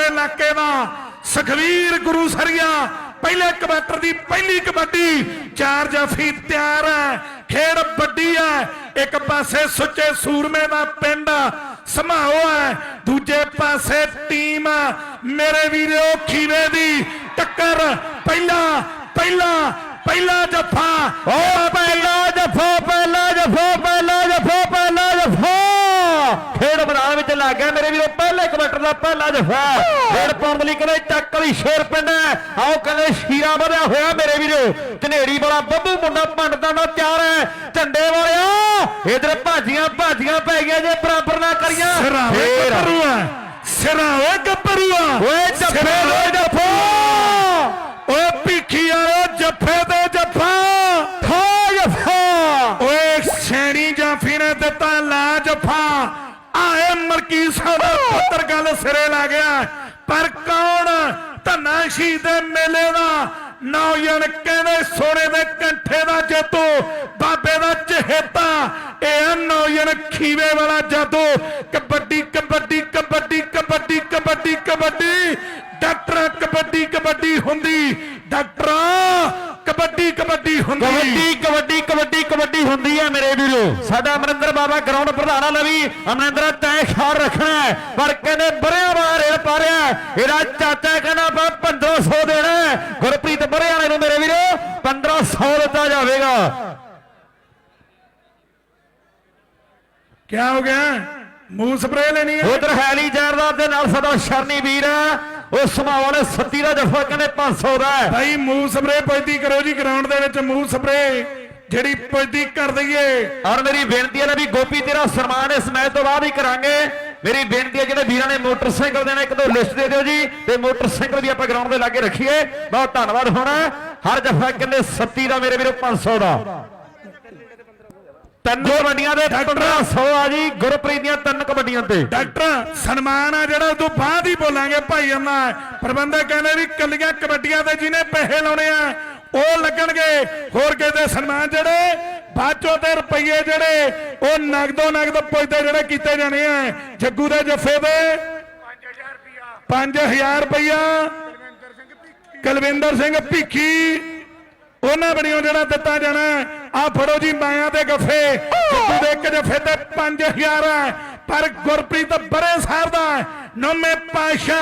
ਦੇ ਇਲਾਕੇ ਦਾ ਸੁਖਵੀਰ ਗੁਰੂ ਸਰੀਆ ਪਹਿਲੇ ਕਬੱਟਰ ਦੀ ਪਹਿਲੀ ਕਬੱਡੀ, ਚਾਰ ਜਾਫੀ ਤਿਆਰ ਹੈ, ਖੇਡ ਵੱਡੀ ਹੈ, ਇੱਕ ਪਾਸੇ ਸੁੱਚੇ ਸੂਰਮੇ ਦਾ ਪਿੰਡ ਸਮਾਓ ਹੈ, ਦੂਜੇ ਪਾਸੇ ਟੀਮ ਮੇਰੇ ਵੀਰੋ, ਖੀਵੇ ਦੀ ਟੱਕਰ, ਪਹਿਲਾ ਪਹਿਲਾ ਪਹਿਲਾ ਜੱਫਾ, ਓ, ਪਹਿਲਾ ਜਫਾ ਪਹਿਲਾ ਜਫਾ ਪਹਿਲਾ ਜਫਾ ਪਹਿਲਾ ਜਫਾ ਖੇਡ ਮੈਦਾਨ ਵਿੱਚ ਲੱਗ ਗਿਆ ਮੇਰੇ ਕਬੱਟਰ ਦਾ ਪਹਿਲਾ ਜਫਾ ਖੇਡ ਪਾਉਣ ਦੇ ਲਈ ਕਹਿੰਦੇ ਚੱਕ ਵਾਲੀ ਸ਼ੇਰ ਪਿੰਡ ਹੈ। ਆਓ ਕਹਿੰਦੇ ਸ਼ੀਰਾ ਵਧਿਆ ਹੋਇਆ ਮੇਰੇ ਵੀਰੋ। ਝਨੇੜੀ ਵਾਲਾ ਬੱਬੂ ਮੁੰਡਾ ਪੰਡਤਾਂ ਦਾ ਤਿਆਰ ਹੈ। ਝੰਡੇ ਵਾਲਿਆ ਇਧਰ ਭਾਜੀਆਂ ਭਾਜੀਆਂ ਪੈ ਗਿਆ ਜੇ ਬਰਾਬਰ ਨਾ ਕਰੀਆਂ। ਸਿਰਾਵੇ ਫੇਰ। ਗੱਭਰੂਆ ਸਿਰਾਵੇ ਗੱਭਰੂਆ। ਓਏ ਜੱਫੇ ਓਏ ਜਫਾ। ਪੁੱਤਰ ਗੱਲ ਸਿਰੇ ਲਾ ਗਿਆ। ਪਰ ਕੌਣ ਧੰਨਾ ਦੇ ਮੇਲੇ ਦਾ ਨੌਜਵਾਨ ਕਹਿੰਦੇ ਸੋਨੇ ਦੇ ਕੰਠੇ ਦਾ ਜੇਤੂ ਬਾਬੇ ਦਾ ਚਹੇਤਾ। ਇਹ ਆ ਨੌਜਵਾਨ ਖੀਵੇ ਵਾਲਾ ਜਾਦੂ। ਕਬੱਡੀ ਕਬੱਡੀ ਕਬੱਡੀ ਕਬੱਡੀ ਕਬੱਡੀ ਕਬੱਡੀ। ਡਾਕਟਰ, ਕਬੱਡੀ ਕਬੱਡੀ ਹੁੰਦੀ। ਡਾਕਟਰ ਕਬੱਡੀ ਕਬੱਡੀ ਹੁੰਦੀ। ਕਬੱਡੀ ਕਬੱਡੀ ਕਬੱਡੀ ਕਬੱਡੀ ਹੁੰਦੀ ਹੈ ਮੇਰੇ ਵੀਰੋ। ਸਾਡਾ ਅਮਰਿੰਦਰ ਬਾਬਾ ਗਰਾਊਂਡ ਪ੍ਰਧਾਨਾ ਲਵੀ ਅਮਰਿੰਦਰ ਤੈਂ ਖਿਆਲ ਰੱਖਣਾ। ਪਰ ਕਹਿੰਦੇ ਬਰਿਆ ਬਾਰੇ ਪਾਰਿਆ ਇਹਦਾ ਚਾਚਾ ਕਹਿੰਦਾ ਮੈਂ 1500 ਦੇਣਾ। ਗੁਰਪ੍ਰੀਤ ਬਰਿਆ ਵਾਲੇ ਨੂੰ ਮੇਰੇ ਵੀਰੋ 1500 ਦਿੱਤਾ ਜਾਵੇਗਾ। ਕੀ ਹੋ ਗਿਆ? ਮੂੰਹ ਸਪਰੇ ਲੈਣੀ ਹੈ। ਉਧਰ ਹੈਲੀ ਜਾਰਦਾਰ ਦੇ ਨਾਲ ਸਾਡਾ ਸ਼ਰਨੀ ਵੀਰ ਹੈ। ਉਹ ਸਮਾਂ ਵਾਲੇ ਸੱਤੀ ਦਾ ਜਫਾ ਕਹਿੰਦੇ 500 ਦਾ ਭਾਈ ਮੂੰਹ ਸਪਰੇ ਪੁੱਜਦੀ ਕਰੋ ਜੀ ਗਰਾਊਂਡ ਦੇ ਵਿੱਚ ਮੂੰਹ ਸਪਰੇ ਜਿਹੜੀ ਪੁੱਜਦੀ ਕਰ ਦਈਏ। ਔਰ ਮੇਰੀ ਬੇਨਤੀ ਹੈ ਨਾ ਵੀ ਗੋਪੀ ਤੇਰਾ ਸਨਮਾਨ ਇਸ ਮੈਚ ਤੋਂ ਬਾਅਦ ਹੀ ਕਰਾਂਗੇ। ਮੇਰੀ ਬੇਨਤੀ ਹੈ ਜਿਹੜੇ ਵੀਰਾਂ ਨੇ ਮੋਟਰਸਾਈਕਲ ਦੇਣਾ ਇੱਕ ਦੋ ਲਿਸਟ ਦੇ ਦਿਓ ਜੀ। ਤੇ ਮੋਟਰਸਾਈਕਲ ਵੀ ਆਪਾਂ ਗਰਾਊਂਡ ਦੇ ਲਾਗੇ ਰੱਖੀਏ। ਬਹੁਤ ਧੰਨਵਾਦ ਹੋਣਾ। ਹਰ ਜਫਾ ਕਹਿੰਦੇ 37 ਦਾ ਮੇਰੇ ਵੀਰੋ 500 ਦਾ। ਤਿੰਨ ਕਬੱਡੀਆਂ ਦੇ 1500 ਆ ਜੀ ਗੁਰਪ੍ਰੀਤ ਦੀਆਂ ਤਿੰਨ ਕਬੱਡੀਆਂ ਤੇ। ਡਾਕਟਰ ਸਨਮਾਨ ਆ ਜਿਹੜਾ ਉਦੋਂ ਬਾਅਦ ਹੀ ਬੋਲਾਂਗੇ ਭਾਈ ਅੰਮਾ ਪ੍ਰਬੰਧਕ ਕਹਿੰਦੇ ਵੀ ਕੱਲੀਆਂ ਕਬੱਡੀਆਂ ਤੇ ਜਿਹਨੇ ਪੈਸੇ ਲਾਉਣੇ ਆ ਉਹ ਲੱਗਣਗੇ। ਹੋਰ ਦੇ ਸਨਮਾਨ ਜਿਹੜੇ ਬਾਚੋ ਤੇ ਰੁਪਈਏ ਜਿਹੜੇ ਉਹ ਨਗਦੋ ਨਗਦ ਪੁੱਜਦੇ ਜਿਹੜੇ ਕੀਤੇ ਜਾਣੇ ਆ। ਜੱਗੂ ਦੇ ਜੱਫੇ ਦੇ 5000 ਰੁਪਈਆ। ਕੁਲਵਿੰਦਰ ਸਿੰਘ ਭੀਖੀ। ਉਹਨਾਂ ਬਣਿਓ ਜਿਹੜਾ ਦਿੱਤਾ ਜਾਣਾ। ਆ ਫੜੋ ਜੀ, ਮਾਇਆ ਦੇ ਗੱਫੇ। ਜੱਗੂ ਦੇ ਇੱਕ ਜੱਫੇ ਤੇ 5000 ਹੈ, ਪਰ ਗੁਰਪ੍ਰੀਤ ਬਰੇ ਸਾਹਿਬ ਦਾ ਨੌਵੇਂ ਪਾਸ਼ਾ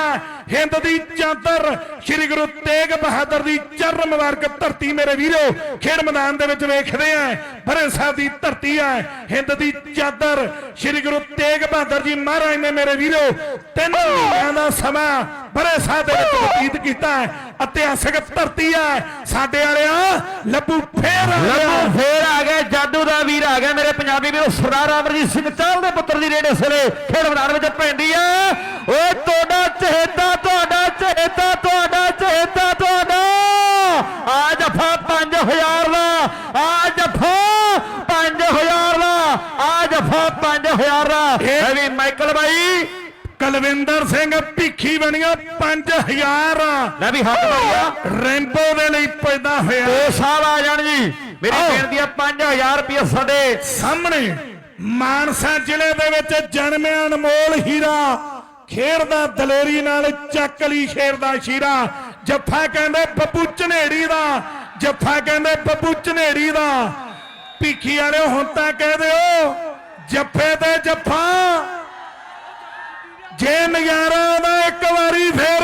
ਹਿੰਦ ਦੀ ਚਾਦਰ, ਸ੍ਰੀ ਗੁਰੂ ਤੇਗ ਬਹਾਦਰ ਦੀ ਚਰਨ ਮੁਬਾਰਕ ਧਰਤੀ ਮੇਰੇ ਵੀਰੋ, ਖੇਡ ਮੈਦਾਨ ਦੇ ਵਿੱਚ ਵੇਖਦੇ ਆ, ਬਰੇ ਸਾਹਿਬ ਦੀ ਧਰਤੀ ਹੈ ਹਿੰਦ ਦੀ ਚਾਦਰ, ਸ੍ਰੀ ਗੁਰੂ ਤੇਗ ਬਹਾਦਰ ਜੀ ਮਹਾਰਾਜ ਨੇ ਮੇਰੇ ਵੀਰੋ, ਤਿੰਨ ਮਹੀਨਿਆਂ ਦਾ ਸਮਾਂ ਬਰੇ ਸਾਹਿਬ ਦੇ ਵਿੱਚ ਬਤੀਤ ਕੀਤਾ ਇਤਿਹਾਸਕ ਧਰਤੀ ਹੈ ਸਾਡੇ ਵਾਲਿਆ, ਲੱਭੂ ਫੇਰ ਆ ਗਿਆ। ਲੱਭੂ ਫੇਰ ਆ ਗਿਆ, ਜਾਦੂ ਦਾ ਵੀਰ ਆ ਗਿਆ ਮੇਰੇ ਪੰਜਾਬੀ ਵੀਰੋ, ਸਰਦਾਰ ਅਮਰਜੀਤ ਸਿੰਘ ਚਾਹਲ ਦੇ ਪੁੱਤਰ ਦੀ ਰੇਡ ਸਿਰੇ ਖੇਡ ਮੈਦਾਨ ਵਿੱਚ ਪੈਂਦੀ ਆ। ਓਏ, ਤੁਹਾਡਾ ਚਹੇਤਾ ਤੁਹਾਡਾ ਚਹੇਤਾ ਤੁਹਾਡਾ ਚਹੇਤਾ ਤੁਹਾਡਾ। ਆ ਜਫਾ 5000 ਦਾ ਆ ਜਫਾ 5000 ਦਾ ਆ ਜਫਾ 5000 ਦਾ। ਇਹ ਵੀ ਮਾਈਕਲ ਬਾਈ। ਕੁਲਵਿੰਦਰ ਸਿੰਘ ਭੀਖੀ ਬਣੀਆਂ 5000 ਲੈ ਵੀ ਹੱਥ ਮਾਰਿਆ। ਰੈਂਬੋ ਦੇ ਲਈ ਪੈਦਾ ਹੋਇਆ। ਉਹ ਸਾਹਿਬ ਆ ਜਾਣ ਜੀ। ਮੇਰੀ। ਬੇਨਤੀ ਆ 5000 ਰੁਪਏ ਸਾਡੇ। ਸਾਹਮਣੇ ਮਾਨਸਾ ਜ਼ਿਲ੍ਹੇ ਦੇ ਵਿੱਚ ਜਨਮਿਆ ਅਨਮੋਲ ਹੀਰਾ। ਖੇਡਦਾ ਦਲੇਰੀ ਨਾਲ ਚੱਕ ਲਈ ਸ਼ੇਰ ਦਾ ਸ਼ੀਰਾ। ਜੱਫਾ ਕਹਿੰਦੇ ਬੱਬੂ ਚਨੇੜੀ ਦਾ, ਜੱਫਾ ਕਹਿੰਦੇ ਬੱਬੂ ਝਨੇੜੀ ਦਾ। ਭੀਖੀ ਵਾਲੇ ਹੁਣ ਤਾਂ ਕਹਿ ਦਿਓ ਜੱਫੇ ਤੇ ਜੱਫਾ। ਜੇ ਨਜ਼ਾਰਾ ਦਾ ਇੱਕ ਵਾਰੀ ਫੇਰ।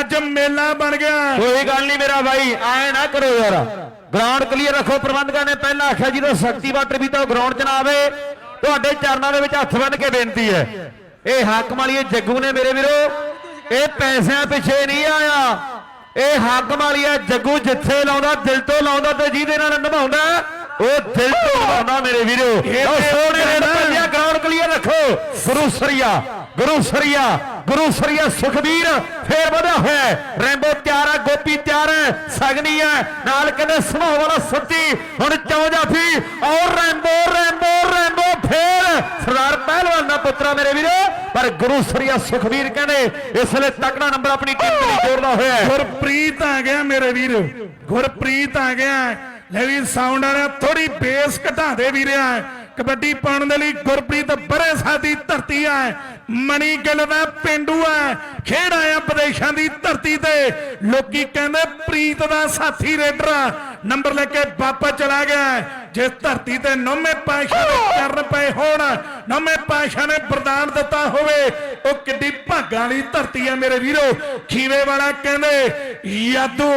ਅੱਜ ਮੇਲਾ ਬਣ ਗਿਆ। ਕੋਈ ਗੱਲ ਨਹੀਂ ਮੇਰਾ ਭਾਈ, ਐ ਨਾ ਕਰੋ ਯਾਰ। ਗਰਾਊਂਡ ਕਲੀਅਰ ਰੱਖੋ, ਪ੍ਰਬੰਧਕਾਂ ਨੇ ਪਹਿਲਾਂ ਆਖਿਆ ਜਦੋਂ ਸ਼ਕਤੀ ਵਾਟਰ ਵੀ ਤਾਂ ਗਰਾਊਂਡ 'ਚ ਨਾ ਆਵੇ। ਤੁਹਾਡੇ ਚਰਨਾਂ ਦੇ ਵਿੱਚ ਹੱਥ ਬੰਨ ਕੇ ਬੇਨਤੀ ਹੈ। ਇਹ ਹਾਕਮ ਵਾਲੀਏ ਜੱਗੂ ਨੇ ਮੇਰੇ ਵੀਰੋ ਇਹ ਪੈਸਿਆਂ ਪਿੱਛੇ ਨਹੀਂ ਆਇਆ। ਇਹ ਹਾਕਮ ਵਾਲੀਆ ਜੱਗੂ ਜਿੱਥੇ ਲਾਉਂਦਾ ਦਿਲ ਤੋਂ ਲਾਉਂਦਾ ਤੇ ਜਿਹਦੇ ਨਾਲ ਨਿਭਾਉਂਦਾ ਉਹ ਦਿਲ ਤੋਂ ਨਿਭਾਉਂਦਾ ਮੇਰੇ ਵੀਰੋ। ਸੋਹਣੇ ਨਾ। ਭੱਜਿਆ ਗਰਾਊਂਡ ਕਲੀਅਰ ਰੱਖੋ। ਗੁਰੂ ਸਰੀਆ ਗੁਰੂ ਸਰੀਆ ਗੁਰੂ ਸਰੀਆ ਸੁਖਬੀਰ ਫੇਰ ਵਧਿਆ ਹੋਇਆ। ਰੈਂਬੋ ਤਿਆਰ ਹੈ ਗੋਪੀ ਤਿਆਰ ਹੈ ਸਗਨੀ ਹੈ। ਨਾਲ ਕਹਿੰਦੇ ਸਮੂਹ ਵਾਲਾ ਸੱਤੀ ਹੁਣ ਚੌ ਜਾਫੀ ਔਰ ਰੈਂਬੋ ਰੈਂਬੋ ਰੈਂਬੋ ਫੇਰ ਸਰਦਾਰ ਪਹਿਲਵਾਨ ਦਾ ਪੁੱਤਰਾ ਮੇਰੇ ਵੀਰੋ, ਪਰ ਗੁਰੂ ਸਰੀਆ ਸੁਖਬੀਰ ਕਹਿੰਦੇ, ਇਸ ਵੇਲੇ ਤਕੜਾ ਨੰਬਰ ਆਪਣੀ ਟੀਮ ਲਈ ਜੋੜਦਾ ਹੋਇਆ ਗੁਰਪ੍ਰੀਤ ਆ ਗਿਆ ਮੇਰੇ ਵੀਰ, ਗੁਰਪ੍ਰੀਤ ਆ ਗਿਆ। ਲੈ ਵੀ ਸਾਊਂਡ ਵਾਲਿਆ ਥੋੜੀ ਬੇਸ ਘਟਾ ਦੇ ਵੀਰਿਆ। ਕਬੱਡੀ ਪਾਉਣ ਦੇ ਲਈ ਗੁਰਪ੍ਰੀਤ ਬਰੇ ਸਾਦੀ ਧਰਤੀ ਹੈ ਮਣੀ ਗਿੱਲ ਦਾ ਪਿੰਡੂ ਹੈ ਖੇਡ ਆਇਆ ਵਿਦੇਸ਼ਾਂ ਦੀ ਧਰਤੀ ਤੇ। ਲੋਕੀ ਕਹਿੰਦੇ ਪ੍ਰੀਤ ਦਾ ਸਾਥੀ ਰੇਡਰ ਆ। ਨੰਬਰ ਲੈ ਕੇ ਵਾਪਸ ਚਲਾ ਗਿਆ। ਜਿਸ ਧਰਤੀ ਤੇ ਨੌਵੇਂ ਪਾਸ਼ਾ ਦੇ ਚਰਨ ਪਏ ਹੋਣ, ਨੌਵੇਂ ਪਾਸ਼ਾ ਨੇ ਵਰਦਾਨ ਦਿੱਤਾ ਹੋਵੇ, ਉਹ ਕਿੱਡੀ ਭਾਗਾਂ ਵਾਲੀ ਧਰਤੀ ਹੈ ਮੇਰੇ ਵੀਰੋ। ਖੀਵੇ ਵਾਲਾ ਕਹਿੰਦੇ, ਯਾਦੂ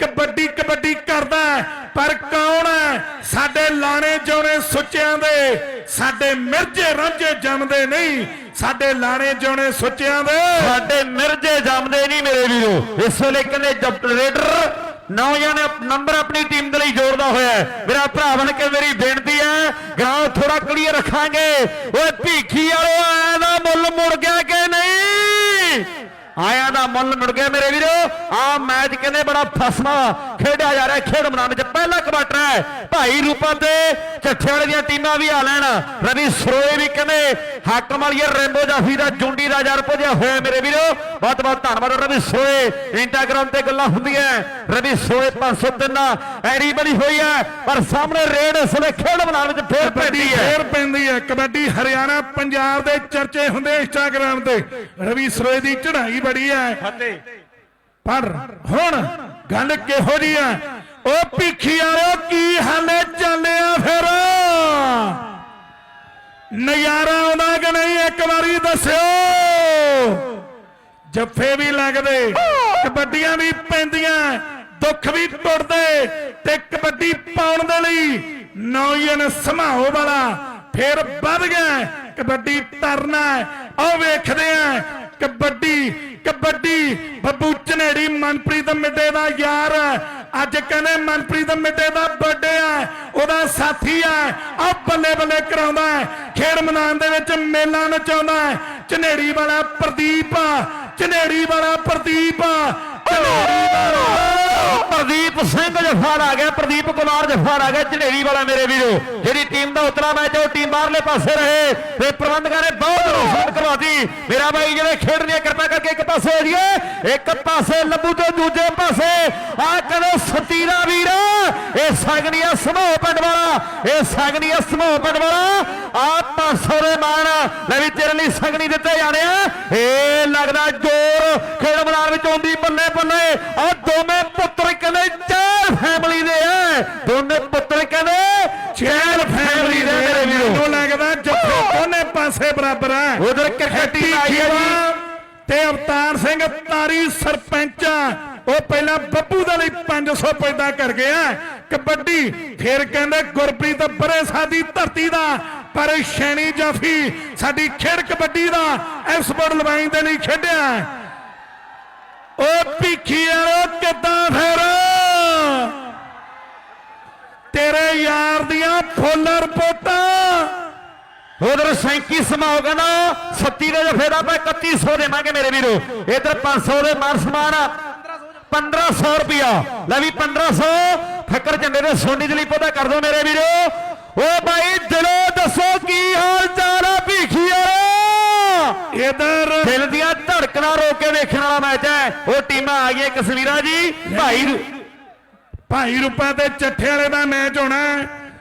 ਕਬੱਡੀ ਕਬੱਡੀ ਕਰਦਾ ਪਰ ਕੌਣ ਹੈ? ਸਾਡੇ ਲਾਣੇ ਜੋਣੇ ਸੁੱਚਿਆਂ ਦੇ, ਸਾਡੇ ਮਿਰਜੇ ਰਾਂਝੇ ਜੰਮਦੇ ਨਹੀਂ, ਸਾਡੇ ਲਾਣੇ ਜੋਣੇ ਸੁੱਚਿਆਂ ਦੇ। ਸਾਡੇ ਮਿਰਜੇ ਜੰਮਦੇ ਨਹੀਂ ਮੇਰੇ ਵੀਰੋ। ਇਸ ਵੇਲੇ ਕਹਿੰਦੇ ਜਬ ਨੌਜਵਾਨ ਨੰਬਰ ਆਪਣੀ ਟੀਮ ਦੇ ਲਈ ਜੋੜਦਾ ਹੋਇਆ ਮੇਰਾ ਭਰਾ ਬਣ ਕੇ ਮੇਰੀ ਬੇਨਤੀ ਹੈ ਗਰਾਊਂਡ ਥੋੜਾ ਕਲੀਅਰ ਰੱਖਾਂਗੇ। ਓਏ ਭੀਖੀ ਵਾਲੋ ਆਇਆ ਦਾ ਮੁੱਲ ਮੁੜ ਗਿਆ ਕਿ ਨਹੀਂ? ਆਇਆ ਦਾ ਮੁੱਲ ਮੁੜ ਗਿਆ ਮੇਰੇ ਵੀਰੋ। ਆ ਮੈਚ ਕਹਿੰਦੇ ਬੜਾ ਫਸਵਾ ਖੇਡਿਆ ਜਾ ਰਿਹਾ, ਖੇਡ ਮੈਦਾਨ ਵਿੱਚ ਪਹਿਲਾ ਕੁਆਟਰ ਹੈ। ਭਾਈ ਰੂਪਾ ਤੇ ਚੱਠੇ ਵਾਲੇ ਦੀਆਂ ਟੀਮਾਂ ਵੀ ਆ ਲੈਣ। ਰਵੀ ਸਰੋਏ ਵੀ ਕਹਿੰਦੇ ਹਾਕਮ ਵਾਲੀ ਰੈਂਬੋ ਜਾਫੀ ਦਾ ਜੁੰਡੀ ਦਾ ਜਰ ਪੁੱਜਿਆ ਹੋਇਆ ਮੇਰੇ ਵੀਰੋ। ਬਹੁਤ ਬਹੁਤ ਧੰਨਵਾਦ। ਰਵੀ ਸਰੋਏ ਇੰਸਟਾਗ੍ਰਾਮ ਤੇ ਗੱਲਾਂ ਹੁੰਦੀਆਂ ਰਵੀ ਸਰੋਏ 503 ਐਡੀ ਬਣੀ ਹੋਈ ਹੈ ਪਰ ਸਾਹਮਣੇ ਰੇਡ ਇਸ ਵੇਲੇ ਖੇਡ ਮੈਦਾਨ ਵਿੱਚ ਫੇਰ ਪੈਂਦੀ ਹੈ ਫੇਰ ਪੈਂਦੀ ਹੈ ਕਬੱਡੀ ਹਰਿਆਣਾ ਪੰਜਾਬ ਦੇ ਚਰਚੇ ਹੁੰਦੇ ਇੰਸਟਾਗ੍ਰਾਮ ਤੇ। ਰਵੀ ਸਰੋਏ ਦੀ ਚੜ੍ਹਾਈ ਬੜੀ ਹੈ ਪਰ ਹੁਣ ਗੱਲ ਕਿਹੋ ਜੀ ਆ ਉਹ ਭੀਖੀ ਵਾਲਿਓ ਕੀ ਹਾਲੇ ਚੱਲਿਆ ਫਿਰ? ਨਜ਼ਾਰਾ ਆਉਂਦਾ ਕਿ ਨਹੀਂ? ਇੱਕ ਵਾਰੀ ਦੱਸਿਓ। ਜੱਫੇ ਵੀ ਲੱਗਦੇ, ਕਬੱਡੀਆਂ ਵੀ ਪੈਂਦੀਆਂ, ਦੁੱਖ ਵੀ ਟੁੱਟਦੇ ਤੇ ਕਬੱਡੀ ਪਾਉਣ ਦੇ ਲਈ ਨੌਜਵਾਨ ਸਮਾਓ ਵਾਲਾ ਫੇਰ ਵੱਧ ਗਿਆ। ਕਬੱਡੀ ਤਰਨਾ ਉਹ ਵੇਖਦੇ ਆ ਕਬੱਡੀ ਕਬੱਡੀ, ਬੱਬੂ ਚਨੇੜੀ ਮਨਪ੍ਰੀਤ ਮਿੱਡੇ ਦਾ ਯਾਰ ਅੱਜ ਕਹਿੰਦੇ ਮਨਪ੍ਰੀਤ ਮਿੱਟੇ ਦਾ ਬਰਥਡੇ ਆ ਉਹਦਾ ਸਾਥੀ ਆ ਆ ਬੱਲੇ ਬੱਲੇ ਕਰਾਉਂਦਾ ਹੈ। ਖੇਡ ਮੈਦਾਨ ਦੇ ਵਿੱਚ ਮੇਲਾ ਨਚਾਉਂਦਾ ਹੈ। ਝਨੇੜੀ ਵਾਲਾ ਪ੍ਰਦੀਪ ਆ ਝਨੇੜੀ ਵਾਲਾ ਪ੍ਰਦੀਪ ਆ ਝਨੇੜੀ ਵਾਲਾ ਪ੍ਰਦੀਪ ਸਿੰਘ ਜਫਾਰ ਆ ਗਿਆ, ਪ੍ਰਦੀਪ ਕੁਮਾਰ ਜਫਾਰ ਆ ਗਿਆ, ਝੜੇਰੀ ਵਾਲਾ ਮੇਰੇ ਵੀਰੋ। ਜਿਹੜੀ ਟੀਮ ਦਾ ਉਤਰਾ ਮੈਚ, ਉਹ ਟੀਮ ਬਾਹਰਲੇ ਪਾਸੇ ਰਹੇ ਤੇ ਪ੍ਰਬੰਧਕਾਂ ਨੇ ਬਹੁਤ ਰੋਸ਼ਨ ਕਰਵਾਤੀ। ਮੇਰਾ ਬਾਈ ਜਿਹੜੇ ਖੇਡਦੇ ਆ ਕਿਰਪਾ ਕਰਕੇ ਇੱਕ ਪਾਸੇ ਹੋ ਜਾਈਏ। ਇੱਕ ਪਾਸੇ ਲੱਭੂ ਤੇ ਦੂਜੇ ਪਾਸੇ। ਆ ਕਦੇ ਸਤੀਰਾ ਵੀਰ, ਇਹ ਸਗਨੀਆ ਸਮੂਹ ਪਿੰਡ ਵਾਲਾ, ਇਹ ਸਗਨੀਆ ਸਮੂਹ ਪਿੰਡ ਵਾਲਾ। ਆ 500 ਦੇ ਮਾਣ ਲੈ ਵੀ ਤੇਰੇ ਲਈ ਸਗਨੀ ਦਿੱਤੇ ਜਾਣੇ ਆ। ਇਹ ਲੱਗਦਾ ਜੋਰ ਖੇਡ ਮੈਦਾਨ ਵਿੱਚ ਆਉਂਦੀ ਬੱਲੇ ਬੱਲੇ ਆ ਦੋਵੇਂ ਚਾਰ ਫੈਮਿਲੀ ਦੇ ਆ। ਦੋਨੇ ਪੁੱਤਰ ਕਹਿੰਦੇ ਚੈਲ ਫੈਮਿਲੀ ਦੇ ਮੇਰੇ ਵੀਰੋ। ਮੈਨੂੰ ਲੱਗਦਾ ਜੱਫੇ ਦੋਨੇ ਪਾਸੇ ਬਰਾਬਰ ਆ। ਉਧਰ ਕ੍ਰਿਕਟ ਆਈ ਹੈ ਜੀ। ਤੇ ਅਵਤਾਰ ਸਿੰਘ ਤਾਰੀ ਸਰਪੰਚ। ਉਹ ਪਹਿਲਾਂ ਬੱਬੂ ਦੇ ਲਈ 500 ਪੈਦਾ ਕਰ ਗਿਆ ਕਬੱਡੀ ਫਿਰ ਕਹਿੰਦੇ ਗੁਰਪ੍ਰੀਤ ਬਰੇ ਸਾਦੀ ਧਰਤੀ ਦਾ। ਪਰ ਸ਼ੈਣੀ ਜਾਫੀ ਸਾਡੀ ਖੇਡ ਕਬੱਡੀ ਦਾ ਐਕਸਪਰਟ ਲਵਾਈਨ ਦੇ ਲਈ ਖੇਡਿਆ। ਉਹ ਭੀਖੀ ਵਾਲੋ ਕਿੱਦਾਂ ਫਿਰ? ਤੇਰੇ ਯਾਰ ਦੀਆਂ ਫੁੱਲ ਰਿਪੋਰਟਾਂ। ਉਧਰ ਸੈਂਕੀ ਸਮਾਓ ਕਹਿੰਦਾ 37 ਦੇ ਜਫੇ ਦਾ ਆਪਾਂ 3100 ਦੇਵਾਂਗੇ ਮੇਰੇ ਵੀਰੋ। ਇਧਰ 500 ਦੇ ਮਾਰ ਸਮਾਨ 1500 ਰੁਪਿਆ ਲੈ ਵੀ 1500 ਫੱਕਰ ਝੰਡੇ ਦੇ ਸੋਨੀ ਦੇ ਲਈ ਪਤਾ ਕਰ ਦੋ ਮੇਰੇ ਵੀਰੋ। ਓ ਭਾਈ ਦਿਲੋਂ ਦੱਸੋ ਕੀ ਹਾਲ ਚਾਲ ਆ ਭੀਖੀ ਵਾਲਾ ਇਧਰ। ਦਿਲ ਦੀਆਂ ਧੜਕਣਾਂ ਰੋਕ ਕੇ ਵੇਖਣ ਵਾਲਾ ਮੈਚ ਹੈ। ਉਹ ਟੀਮਾਂ ਆ ਗਈਆਂ ਕਸਵੀਰਾਂ ਜੀ ਭਾਈ ਭਾਈ ਰੂਪਾ ਤੇ ਚੱਠੇ ਵਾਲੇ ਦਾ ਮੈਚ ਹੋਣਾ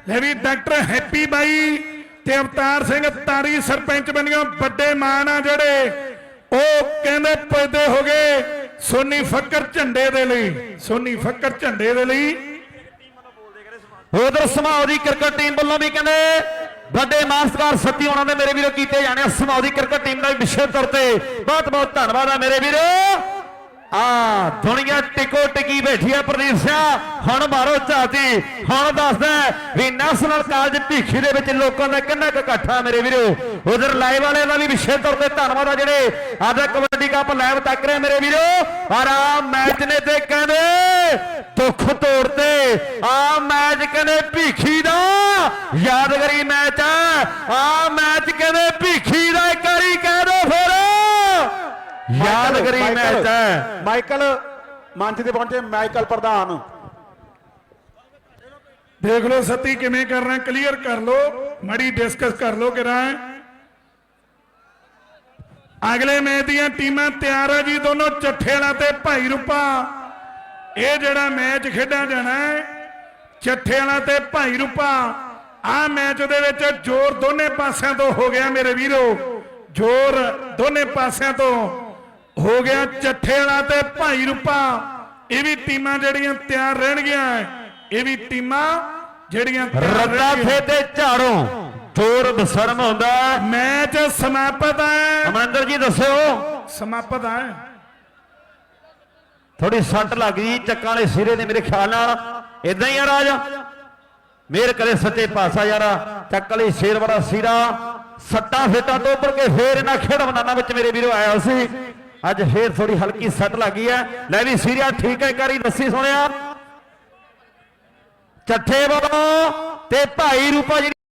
ਲੈ ਵੀ ਡਾਕਟਰ ਹੈਪੀ ਬਾਈ ਤੇ ਅਵਤਾਰ ਸਿੰਘ ਤਾਰੀ ਸਰਪੰਚ ਬਣੀਆਂ ਵੱਡੇ ਮਾਨ ਆ ਜਿਹੜੇ। ਉਹ ਕਹਿੰਦੇ ਪੁੱਜਦੇ ਹੋ ਗਏ ਸੋਨੀ ਫੱਕਰ ਝੰਡੇ ਦੇ ਲਈ। ਸੋਨੀ ਫੱਕਰ ਝੰਡੇ ਦੇ ਲਈ। ਉਧਰ ਸਮਾਉ ਦੀ ਕ੍ਰਿਕਟ ਟੀਮ ਵੱਲੋਂ ਵੀ ਕਹਿੰਦੇ, ਵੱਡੇ ਮਾਸਟਰ ਸੱਤੀ ਉਹਨਾਂ ਦੇ ਮੇਰੇ ਵੀਰੋ ਕੀਤੇ ਜਾਣੇ ਸਮਾਉ ਦੀ ਕ੍ਰਿਕਟ ਟੀਮ ਦਾ ਵੀ ਵਿਸ਼ੇਸ਼ ਤੌਰ ਤੇ ਬਹੁਤ ਬਹੁਤ ਧੰਨਵਾਦ ਆ ਮੇਰੇ ਵੀਰੋ। ਆ ਦੁਨੀਆ ਟਿਕੋ ਟਿਕੀ ਬੈਠੀ ਆ ਪ੍ਰਦੀਪ ਸਿੰਘ ਹੁਣ ਮਾਰੋ ਝਾਤੀ ਹੁਣ ਦੱਸਦਾ ਵੀ ਨੈਸ਼ਨਲ ਕਾਲਜ ਭੀਖੀ ਦੇ ਵਿੱਚ ਲੋਕਾਂ ਦਾ ਕਿੰਨਾ ਕੁ ਇਕੱਠਾ ਮੇਰੇ ਵੀਰੋ ਉਧਰ ਲਾਈਵ ਵਾਲੇ ਦਾ ਵੀ ਵਿਸ਼ੇਸ਼ ਤੌਰ ਤੇ ਧੰਨਵਾਦ ਆ ਜਿਹੜੇ ਅੱਜ ਕਬੱਡੀ ਕੱਪ ਲਾਈਵ ਤੱਕ ਰਹੇ ਮੇਰੇ ਵੀਰੋ ਔਰ ਆ ਮੈਚ ਨੇ ਤੇ ਕਹਿੰਦੇ ਦੁੱਖ ਤੋੜਤੇ ਆ ਮੈਚ ਕਹਿੰਦੇ ਭੀਖੀ ਦਾ ਯਾਦਗਾਰੀ ਮੈਚ ਆ ਆ ਮੈਚ ਕਹਿੰਦੇ ਭੀਖੀ ਦਾ ਇੱਕ ਵਾਰੀ ਕਹਿ ਦੋ ਫਿਰ ਯਾਦਗਾਰੀ ਮੈਚ ਹੈ ਮਾਈਕਲ ਮੰਚ ਤੇ ਪਹੁੰਚੇ ਮਾਈਕਲ ਪ੍ਰਧਾਨ। ਦੇਖ ਲਓ ਸੱਤੀ ਕਿਵੇਂ ਕਰਨਾ ਕਲੀਅਰ ਕਰ ਲਓ ਮੜੀ ਡਿਸਕਸ ਕਰ ਲਓ ਕਿਰਾ ਅਗਲੇ ਮੈਚ ਦੀਆਂ ਟੀਮਾਂ ਤਿਆਰ ਆ ਜੀ ਦੋਨੋਂ ਚੱਠੇ ਵਾਲਾ ਤੇ ਭਾਈ ਰੂਪਾ। ਇਹ ਜਿਹੜਾ ਮੈਚ ਖੇਡਿਆ ਜਾਣਾ ਹੈ ਚੱਠੇ ਵਾਲਾ ਤੇ ਭਾਈ ਰੂਪਾ। ਆ ਮੈਚ ਦੇ ਵਿੱਚ ਜ਼ੋਰ ਦੋਨੇ ਪਾਸਿਆਂ ਤੋਂ ਹੋ ਗਿਆ ਮੇਰੇ ਵੀਰੋ। ਜ਼ੋਰ ਦੋਨੇ ਪਾਸਿਆਂ ਤੋਂ। ਹੋ ਗਿਆ ਚੱਠੇ ਵਾਲਾ ਤੇ ਭਾਈ ਰੂਪਾ। ਇਹ ਵੀ ਟੀਮਾਂ ਜਿਹੜੀਆਂ ਤਿਆਰ ਰਹਿਣਗੀਆਂ। ਇਹ ਵੀ ਟੀਮਾਂ ਜਿਹੜੀਆਂ ਰੱਦਾ ਰਹਿਣਗੀਆਂ। ਫੇ ਤੇ ਝਾੜੋ। ਜ਼ੋਰ ਬਸਰਮ ਹੁੰਦਾ। ਮੈਚ ਸਮਾਪਤ ਹੈ। ਅਮਰਿੰਦਰ ਜੀ ਦੱਸਿਓ। ਸਮਾਪਤ ਹੈ। ਥੋੜੀ ਸੱਟ ਲੱਗ ਗਈ। ਚੱਕਾਂ ਵਾਲੇ ਸਿਰੇ ਦੇ ਮੇਰੇ ਖਿਆਲ ਨਾਲ। ਇਦਾਂ ਹੀ ਆ ਰਾਜ। ਮੇਰ ਕਰੇ ਸੱਚੇ ਪਾਸਾ ਯਾਰਾ। ਚੱਕ ਵਾਲੇ ਸ਼ੇਰ ਵਾਲਾ ਸਿਰਾ। ਸੱਟਾਂ ਫੇਟਾਂ ਤੋਂ ਉੱਪਰ ਕੇ ਫੇਰ ਇਹਨਾਂ ਖੇਡ ਮੈਦਾਨਾਂ ਵਿੱਚ ਮੇਰੇ ਵੀਰੋ ਆਇਆ ਸੀ। ਅੱਜ ਫੇਰ ਥੋੜੀ ਹਲਕੀ ਸੱਟ ਲੱਗੀ ਹੈ। ਲੈ ਵੀ ਸੀਰੀਆ ਠੀਕ ਹੈ, ਕਰੀ ਦੱਸੀ ਸੁਣਿਆ ਚੱਠੇ ਵੱਲੋਂ ਤੇ ਭਾਈ ਰੂਪਾ ਜੀ